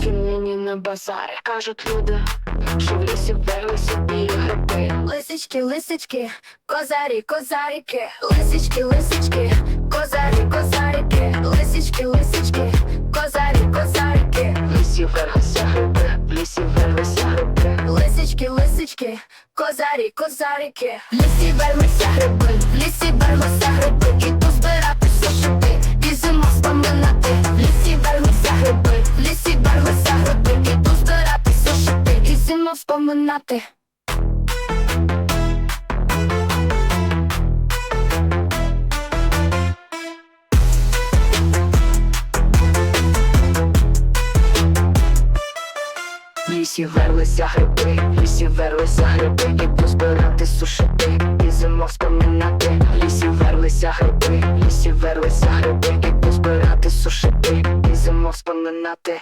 на базарі. Кажуть люди, що в лісі вели собі гриби. Лисички, лисички, козарі, козаріки, лисички, лисички, козарі, козаріки, лисички, лисички, козарі, козаріки, В лісі велися гриби, в лісі велися гриби. лисички, лисички, козарі, козаріки, в лісі вермися гриби, в лісі вермися і зиму споминати. Лісі верлися гриби, лісі верлися гриби, іду збирати сушити, і зиму споминати. Лісі верлися гриби, лісі верлися гриби, іду збирати сушити, і зиму споминати.